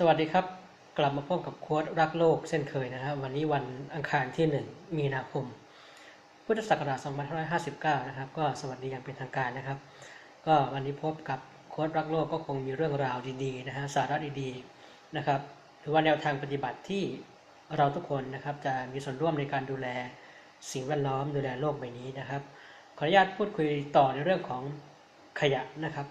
สวัสดีครับ กลับมาพบกับโค้ดรักโลกเช่นเคยนะครับ วันนี้วันอังคารที่ 1 มีนาคม พุทธศักราช2559 นะครับ ก็สวัสดีอย่างเป็นทางการนะครับ ก็วันนี้พบกับโค้ดรักโลกก็คงมีเรื่องราวดีๆนะฮะสาระดีๆนะครับหรือว่าแนวทางปฏิบัติที่เราทุกคนนะครับจะมีส่วนร่วมในการดูแลสิ่งแวดล้อมดูแลโลกใบนี้นะครับ ขออนุญาตพูดคุยต่อในเรื่องของขยะนะครับ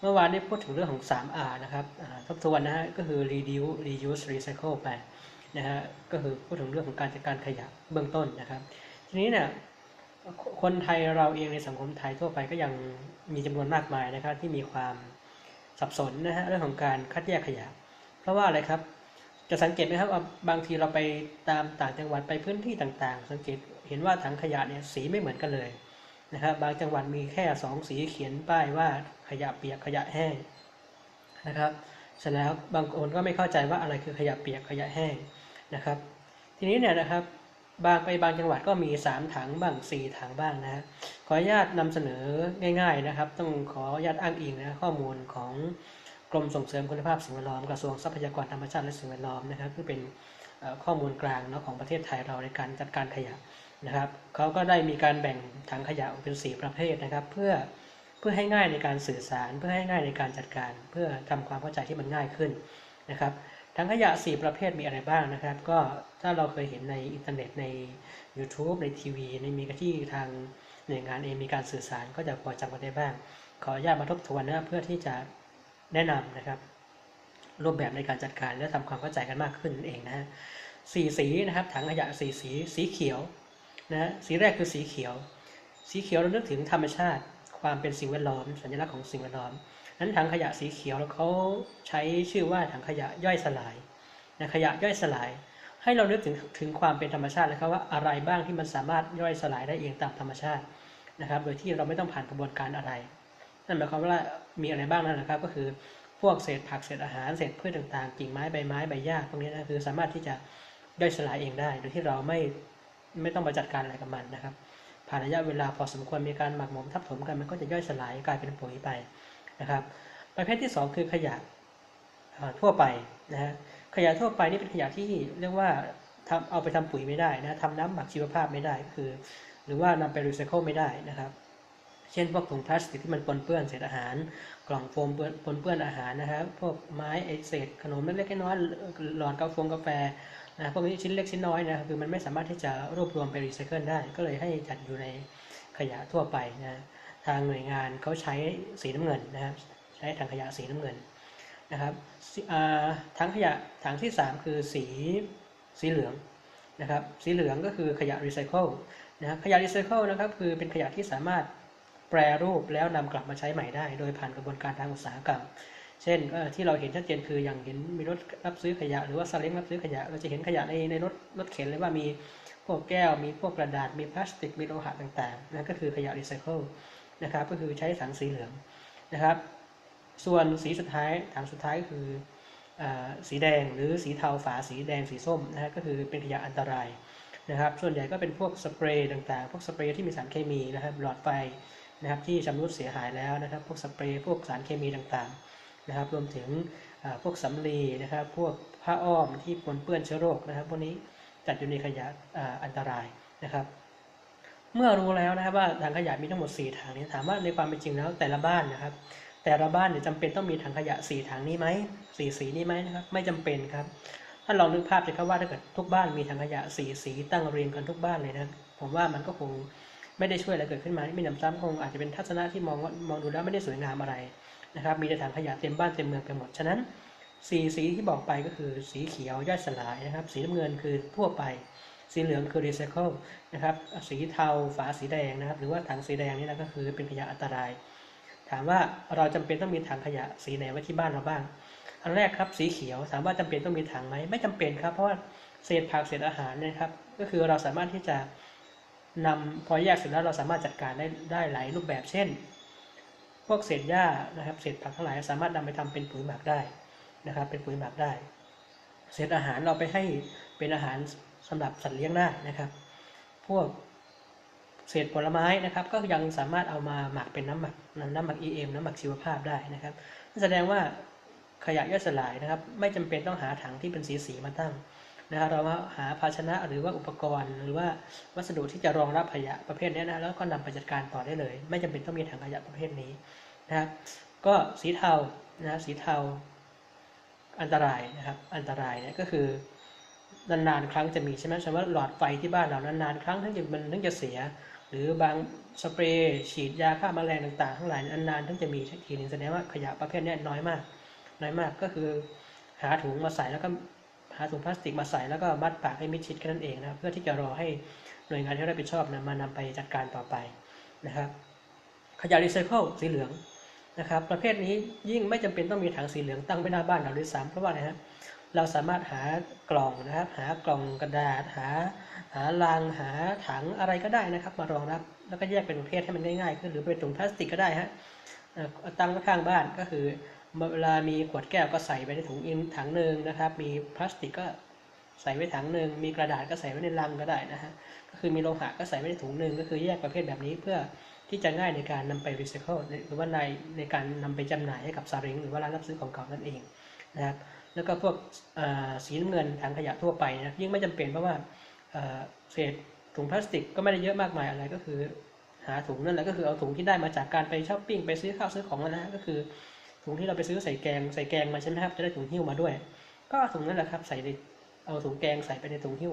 เมื่อวานได้พูดถึงเรื่องของ 3R นะครับทบทวนนะฮะก็คือ reduce reuse recycle ไปนะฮะก็คือพูดถึงเรื่องของการจัดการขยะเบื้องต้นนะครับ ทีนี้เนี่ยคนไทยเราเองในสังคมไทยทั่วไปก็ยังมีจำนวนมากมายนะครับ ที่มีความสับสนนะฮะเรื่องของการคัดแยกขยะ เพราะว่าอะไรครับจะสังเกตไหมครับว่าบางทีเราไปตามต่างจังหวัดไปพื้นที่ต่างๆ สังเกตเห็นว่าถังขยะเนี่ยสีไม่เหมือนกันเลย นะครับ บางจังหวัดมีแค่สองสีเขียนป้ายว่าขยะเปียกขยะแห้งนะครับ เสร็จแล้วบางคนก็ไม่เข้าใจว่าอะไรคือขยะเปียกขยะแห้งนะครับ ทีนี้เนี่ยนะครับบางไปบางจังหวัดก็มี 3 ถังบ้าง 4 ถังบ้างนะขออนุญาตนำเสนอง่าย ๆนะครับ ต้องขออนุญาตอ้างอิงนะข้อมูลของกรมส่งเสริมคุณภาพสิ่งแวดล้อมกระทรวงทรัพยากรธรรมชาติและสิ่งแวดล้อมนะครับคือเป็น ข้อมูลกลางเนาะของประเทศไทยเราในการจัดการขยะนะครับเขาก็ได้มีการแบ่งถังขยะออกเป็น 4 ประเภทนะครับ เพื่อเพื่อให้ง่ายในการสื่อสาร เพื่อให้ง่ายในการจัดการ เพื่อทำความเข้าใจที่มันง่ายขึ้นนะครับถังขยะ 4 ประเภทมีอะไรบ้างนะครับ ก็ถ้าเราเคยเห็นในอินเทอร์เน็ตใน YouTube ในทีวีในมีกที่ทางหน่วยงานเองมีการสื่อสารก็จะพอจำกันได้บ้าง ขออนุญาตมาทบทวนนะเพื่อที่จะแนะนำนะครับ รูปแบบในการจัดการและทำความเข้าใจกันมากขึ้นนั่นเองนะฮะสีสีนะครับถังขยะสีสีสีเขียวนะสีแรกคือสีเขียว สีเขียวเรานึกถึงธรรมชาติ ความเป็นสิ่งแวดล้อม สัญลักษณ์ของสิ่งแวดล้อมนั้นถังขยะสีเขียวแล้วเขาใช้ชื่อว่าถังขยะย่อยสลายนะขยะย่อยสลาย ให้เรานึกถึงถึงความเป็นธรรมชาตินะครับว่าอะไรบ้างที่มันสามารถย่อยสลายได้เองตามธรรมชาตินะครับ โดยที่เราไม่ต้องผ่านกระบวนการอะไร นั่นหมายความว่ามีอะไรบ้างนั่นนะครับ ก็คือ พวกเศษผักเศษอาหารเศษพืชต่างๆ กิ่งไม้ใบไม้ใบหญ้าพวกนี้นะคือสามารถที่จะย่อยสลายเองได้ โดยที่เราไม่ไม่ต้องไปจัดการอะไรกับมันนะครับ ผ่านระยะเวลาพอสมควรมีการหมักหมมทับถมกันมันก็จะย่อยสลายกลายเป็นปุ๋ยไปนะครับ ประเภทที่ 2 คือขยะทั่วไปนะฮะขยะทั่วไปนี่เป็นขยะที่เรียกว่าทำเอาไปทำปุ๋ยไม่ได้นะทำน้ำหมักชีวภาพไม่ได้คือ หรือว่านำไปรีไซเคิลไม่ได้นะครับ เช่นพวกถุงพลาสติกที่มันปนเปื้อนเศษอาหาร กล่องโฟมปนเปื้อนอาหารนะครับ พวกไม้เศษขนมเล็กๆน้อยๆหลอดกาแฟกาแฟนะพวกนี้ชิ้นเล็กชิ้นน้อยนะคือมันไม่สามารถที่จะรวบรวมไปรีไซเคิลได้ ก็เลยให้จัดอยู่ในขยะทั่วไปนะทางหน่วยงานเขาใช้สีน้ำเงินนะครับ ใช้ถังขยะสีน้ำเงินนะครับถังขยะถังที่ 3 คือสีสีเหลืองนะครับ สีเหลืองก็คือขยะรีไซเคิลนะขยะรีไซเคิลนะครับคือเป็นขยะที่สามารถ แปรรูปแล้วนำกลับมาใช้ใหม่ได้ โดยผ่านกระบวนการทางอุตสาหกรรม เช่นที่เราเห็นชัดเจนคืออย่างเห็นมีรถรับซื้อขยะ หรือว่าซาเล้งรับซื้อขยะ เราจะเห็นขยะในในรถรถเข็นเลยว่ามีพวกแก้ว มีพวกกระดาษ มีพลาสติก มีโลหะต่างๆนั่นก็คือขยะรีไซเคิลนะครับ ก็คือใช้ถังสีเหลืองนะครับ ส่วนสีสุดท้ายถังสุดท้ายก็คืออสีแดงหรือสีเทาฝาสีแดงสีส้มนะฮะก็คือเป็นขยะอันตรายนะครับ ส่วนใหญ่ก็เป็นพวกสเปรย์ต่างๆ พวกสเปรย์ที่มีสารเคมีนะครับหลอดไฟ นะครับที่ชำรุดเสียหายแล้วนะครับ พวกสเปรย์พวกสารเคมีต่างๆนะครับ รวมถึงพวกสำลีนะครับ พวกผ้าอ้อมที่ปนเปื้อนเชื้อโรคนะครับพวกนี้จัดอยู่ในขยะอันตรายนะครับ เมื่อรู้แล้วนะครับว่าถังขยะมีทั้งหมด 4 ถังนี้ถามว่าในความเป็นจริงแล้วแต่ละบ้านนะครับ แต่ละบ้านเนี่ยจำเป็นต้องมีถังขยะ 4 ถังนี้ไหมสี่สีนี้ไหมนะครับ ไม่จำเป็นครับถ้าลองนึกภาพสิครับว่าถ้าเกิดทุกบ้านมีถังขยะสีสีตั้งเรียงกันทุกบ้านเลยนะผมว่ามันก็คง ไม่ได้ช่วยอะไรเกิดขึ้นมาไม่นำซ้ำคงอาจจะเป็นทัศนะที่มองว่ามองดูแล้วไม่ได้สวยงามอะไรนะครับ มีแต่ถังขยะเต็มบ้านเต็มเมืองไปหมด ฉะนั้นสีสีที่บอกไปก็คือสีเขียวย่อยสลายนะครับ สีน้ำเงินคือทั่วไป สีเหลืองคือรีไซเคิลนะครับ สีเทาฝาสีแดงนะครับ หรือว่าถังสีแดงนี่นะก็คือเป็นขยะอันตราย ถามว่าเราจำเป็นต้องมีถังขยะสีไหนไว้ที่บ้านเราบ้าง อันแรกครับสีเขียวถามว่าจำเป็นต้องมีถังไหมไม่จำเป็นครับ เพราะว่าเศษผักเศษอาหารนยครับ ก็คือเราสามารถที่จะ นำพอแยกเสร็จแล้วเราสามารถจัดการได้ได้หลายรูปแบบเช่น พวกเศษหญ้านะครับเศษผักทั้งหลายสามารถนำไปทำเป็นปุ๋ยหมักได้นะครับ เป็นปุ๋ยหมักได้ เศษอาหารเราไปให้เป็นอาหารสำหรับสัตว์เลี้ยงได้นะครับ พวกเศษผลไม้นะครับ ก็ยังสามารถเอามาหมักเป็นน้ำหมักน้ำหมัก EM น้ำหมักชีวภาพได้นะครับนั่แสดงว่าขยะย่อยสลายนะครับ ไม่จำเป็นต้องหาถังที่เป็นสีสีมาตั้ง นะเราหาภาชนะหรือว่าอุปกรณ์ หรือว่าวัสดุที่จะรองรับขยะประเภทนี้นะแล้วก็นำไปจัดการต่อได้เลย ไม่จำเป็นต้องมีถังขยะประเภทนี้นะครับก็สีเทานะสีเทาอันตรายนะครับอันตรายเนี่ยก็คือนานๆครั้งจะมีใช่ไหมสมมติว่าหลอดไฟที่บ้านเรานานๆครั้งถึงจะมันถึงจะเสีย หรือบางสเปรย์ฉีดยาฆ่าแมลงต่างๆทั้งหลายนานๆถึงจะมีทีนึงแสดงว่าขยะประเภทนี้น้อยมาก น้อยมากก็คือหาถุงมาใส่แล้วก็ หาถุงพลาสติกมาใส่แล้วก็มัดปากให้มิดชิดแค่นั้นเองนะครับ เพื่อที่จะรอให้หน่วยงานที่รับผิดชอบนะมานำไปจัดการต่อไปนะครับขยะรีไซเคิลสีเหลืองนะครับ ประเภทนี้ยิ่งไม่จำเป็นต้องมีถังสีเหลืองตั้งไว้หน้าบ้านเราด้วยซ้ำเพราะว่าอะไรฮะเราสามารถหากล่องนะครับ หากล่องกระดาษหา หาลังหาถังอะไรก็ได้นะครับ มารองรับ แล้วก็แยกเป็นประเภทให้มันง่ายๆขึ้นหรือเป็นถุงพลาสติกก็ได้ฮะตั้งไว้ข้างบ้านก็คือ เวลามีขวดแก้วก็ใส่ไปในถุงอินถังหนึ่งนะครับ มีพลาสติกก็ใส่ไว้ถังหนึ่งมีกระดาษก็ใส่ไว้ในลังก็ได้นะฮะ ก็คือมีโลหะก็ใส่ไว้ในถุงหนึ่งก็คือแยกประเภทแบบนี้เพื่อที่จะง่ายในการนำไปรีไซเคิลหรือว่าในในการนำไปจำหน่ายให้กับซาเล้งหรือว่าร้านรับซื้อของเก่านั่นเองนะครับ แล้วก็พวกสีน้ำเงินถังขยะทั่วไปนะยิ่งไม่จำเป็นเพราะว่าเศษถุงพลาสติกก็ไม่ได้เยอะมากมายอะไรก็คือ หาถุงนั่นแหละก็คือเอาถุงที่ได้มาจากการไปช้อปปิ้งไปซื้อข้าวซื้อของนะก็คือ ถุงที่เราไปซื้อใส่แกงใส่แกงมาใช่ไหมครับ จะได้ถุงหิ้วมาด้วย ก็ถุงนั่นแหละครับใส่ในเอาถุงแกงใส่ไปในถุงหิ้ว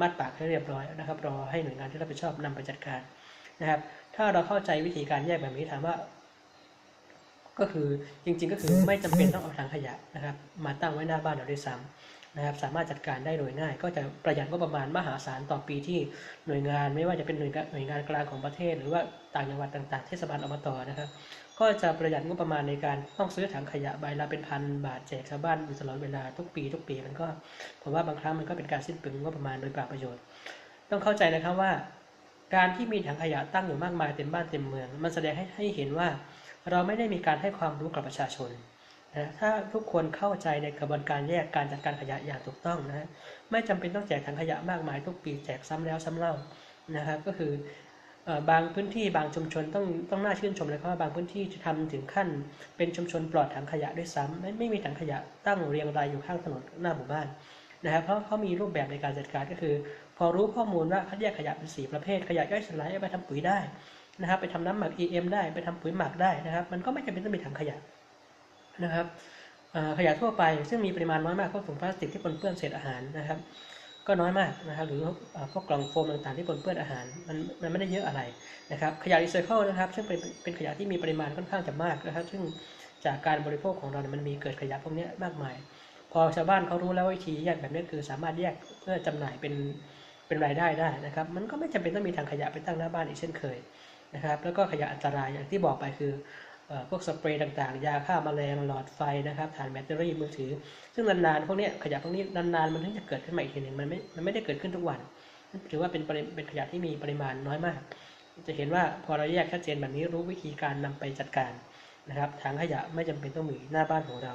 มัดปากให้เรียบร้อยนะครับ รอให้หน่วยงานที่รับผิดชอบนำไปจัดการนะครับ ถ้าเราเข้าใจวิธีการแยกแบบนี้ถามว่า ก็คือจริง ๆ ก็คือไม่จำเป็นต้องเอาถังขยะนะครับ มาตั้งไว้หน้าบ้านเราด้วยซ้ำนะครับ สามารถจัดการได้โดยง่าย ก็จะประหยัดงบประมาณมหาศาลต่อปีที่หน่วยงาน ไม่ว่าจะเป็นหน่วยงานหน่วยงานกลางของประเทศ หรือว่าต่างจังหวัดต่าง ๆ เทศบาลอบตนะครับ ก็จะประหยัดงบประมาณในการต้องซื้อถังขยะใบละเป็นพันบาทแจกชาวบ้านอยู่ตลอดเวลาทุกปี ทุกปีมันก็ผมว่าบางครั้งมันก็เป็นการสิ้นเปลืองงบประมาณโดยเปล่าประโยชน์ ต้องเข้าใจนะครับว่า การที่มีถังขยะตั้งอยู่มากมายเต็มบ้านเต็มเมือง มันแสดงให้ให้เห็นว่า เราไม่ได้มีการให้ความรู้กับประชาชนนะถ้าทุกคนเข้าใจในกระบวนการแยกการจัดการขยะอย่างถูกต้องนะไม่จำเป็นต้องแจกถังขยะมากมายทุกปีแจกซ้ำแล้วซ้ำเล่านะครับก็คือ บางพื้นที่บางชุมชนต้องต้องน่าชื่นชมเลยเพราะว่าบางพื้นที่จะทำถึงขั้น เป็นชุมชนปลอดถังขยะด้วยซ้ำไม่ไม่มีถังขยะตั้งเรียงรายอยู่ข้างถนนหน้าหมู่บ้านนะครับเพราะเขามีรูปแบบในการจัดการก็คือ พอรู้ข้อมูลว่าคัดแยกขยะเป็นสีประเภทขยะย่อยสลายไปทำปุ๋ยได้นะครับ ไปทำน้ำหมัก EM ได้ไปทำปุ๋ยหมักได้นะครับ มันก็ไม่จำเป็นต้องมีถังขยะนะครับขยะทั่วไปซึ่งมีปริมาณน้อยมากพวกถุงพลาสติกที่ปนเปื้อนเศษอาหารนะครับ ก็น้อยมากนะครับหรือพวกกล่องโฟมต่างๆที่ปนเปื้อนอาหารมันมันไม่ได้เยอะอะไรนะครับขยะรีไซเคิลนะครับ ซึ่งเป็นเป็นขยะที่มีปริมาณค่อนข้างจะมากนะครับ ซึ่งจากการบริโภคของเราเนี่ยมันมีเกิดขยะพวกนี้มากมาย พอชาวบ้านเขารู้แล้ววิธีแยกแบบนี้คือสามารถแยกเพื่อจำหน่ายเป็นเป็นรายได้ได้นะครับ มันก็ไม่จำเป็นต้องมีถังขยะไปตั้งหน้าบ้านอีกเช่นเคยนะครับแล้วก็ขยะอันตรายอย่างที่บอกไปคือ พวกสเปรย์ต่างๆ ยาฆ่าแมลงหลอดไฟนะครับถ่านแบตเตอรี่มือถือ ซึ่งนานๆพวกนี้ขยะพวกนี้นานๆ มันถึงจะเกิดขึ้นมาอีกทีหนึ่งมันไม่มันไม่ได้เกิดขึ้นทุกวันถือว่าเป็นเป็นขยะที่มีปริมาณน้อยมาก จะเห็นว่าพอเราแยกชัดเจนแบบนี้รู้วิธีการนำไปจัดการนะครับถังขยะไม่จำเป็นต้องมีหน้าบ้านของเรา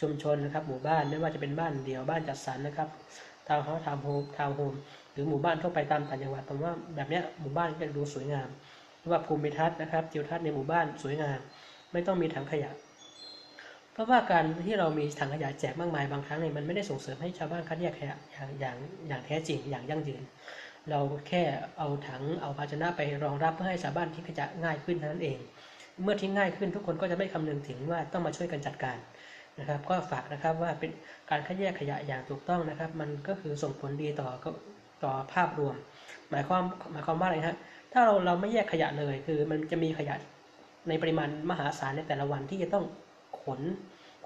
ชุมชนนะครับหมู่บ้านไม่ว่าจะเป็นบ้านเดี่ยวบ้านจัดสรรนะครับทาวน์เฮาส์ทาวน์โฮมทาวน์โฮมหรือหมู่บ้านทั่วไปตามต่างจังหวัดผมว่าแบบนี้หมู่บ้านก็ดูสวยงามว่าภูมิทัศน์นะครับทิวทัศน์ในหมู่บ้านสวยงาม ไม่ต้องมีถังขยะ เพราะว่าการที่เรามีถังขยะแจกมากมายบางครั้งเนี่ยมันไม่ได้ส่งเสริมให้ชาวบ้านคัดแยกขยะอย่างอย่างอย่างแท้จริงอย่างยั่งยืน เราแค่เอาถังเอาภาชนะไปรองรับเพื่อให้ชาวบ้านทิ้งขยะง่ายขึ้นเท่านั้นเอง เมื่อทิ้งง่ายขึ้นทุกคนก็จะไม่คำนึงถึงว่าต้องมาช่วยกันจัดการนะครับ ก็ฝากนะครับว่าเป็นการคัดแยกขยะอย่างถูกต้องนะครับ มันก็คือส่งผลดีต่อต่อภาพรวม หมายความหมายความว่าอะไรฮะถ้าเราเราไม่แยกขยะเลยคือมันจะมีขยะ ในปริมาณมหาศาลในแต่ละวันที่จะต้องขน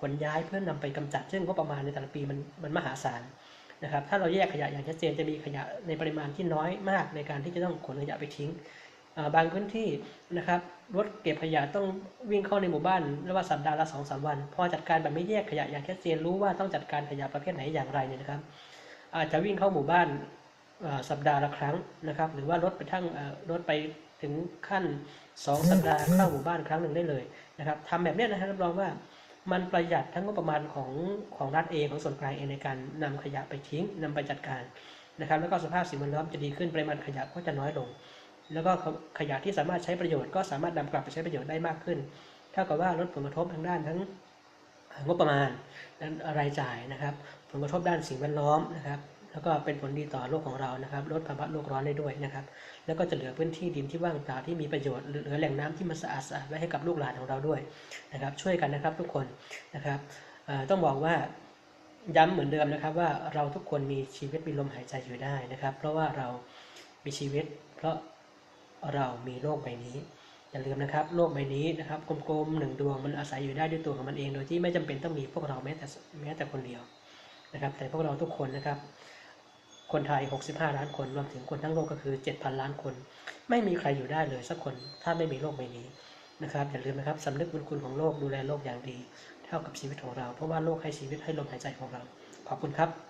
ขนย้ายเพื่อนำไปกำจัด ซึ่งงบประมาณในแต่ละปีมันมันมหาศาลนะครับ ถ้าเราแยกขยะอย่างชัดเจนจะมีขยะในปริมาณที่น้อยมากในการที่จะต้องขนขยะไปทิ้งบางพื้นที่นะครับรถเก็บขยะต้องวิ่งเข้าในหมู่บ้านรียกว่าสัปดาห์ละสองสามวันพอจัดการแบบไม่แยกขยะอย่างชัดเจนรู้ว่าต้องจัดการขยะประเภทไหนอย่างไรเนี่ยนะครับ อาจจะวิ่งเข้าหมู่บ้านสัปดาห์ละครั้งนะครับ หรือว่ารถไปทั้งรถไป ถึงขั้นสองสัปดาห์เข้าหมู่บ้านครั้งหนึ่งได้เลยนะครับทำแบบนี้นะครับรับรองว่ามันประหยัดทั้งงบประมาณของของรัฐเองของส่วนกลางเองในการนำขยะไปทิ้งนำไปจัดการนะครับแล้วก็สภาพสิ่งแวดล้อมจะดีขึ้นปริมาณขยะก็จะน้อยลง แล้วก็ขยะที่สามารถใช้ประโยชน์ก็สามารถนำกลับไปใช้ประโยชน์ได้มากขึ้น เท่ากับว่าลดผลกระทบทางด้านทั้งงบประมาณและรายจ่ายนะครับ ผลกระทบด้านสิ่งแวดล้อมนะครับ แล้วก็เป็นผลดีต่อโลกของเรานะครับ ลดภาวะโลกร้อนได้ด้วยนะครับ แล้วก็จะเหลือพื้นที่ดินที่ว่างเปล่าที่มีประโยชน์ เหลือแหล่งน้ำที่มันสะอาดสะอาดไว้ให้กับลูกหลานของเราด้วยนะครับ ช่วยกันนะครับทุกคนนะครับต้องบอกว่าย้ำเหมือนเดิมนะครับว่าเราทุกคนมีชีวิตมีลมหายใจอยู่ได้นะครับ เพราะว่าเรามีชีวิต เพราะเรามีโลกใบนี้อย่าลืมนะครับโลกใบนี้นะครับกลมๆหนึ่งดวงมันอาศัยอยู่ได้ด้วยตัวของมันเอง โดยที่ไม่จำเป็นต้องมีพวกเราแม้แต่แม้แต่คนเดียวนะครับ แต่พวกเราทุกคนนะครับ คนไทย 65 ล้านคน รวมถึงคนทั้งโลกก็คือ 7,000 ล้านคน ไม่มีใครอยู่ได้เลยสักคน ถ้าไม่มีโลกใบนี้นะครับ อย่าลืมนะครับสำนึกบุญคุณของโลกดูแลโลกอย่างดี เท่ากับชีวิตของเรา เพราะว่าโลกให้ชีวิตให้ลมหายใจของเรา ขอบคุณครับ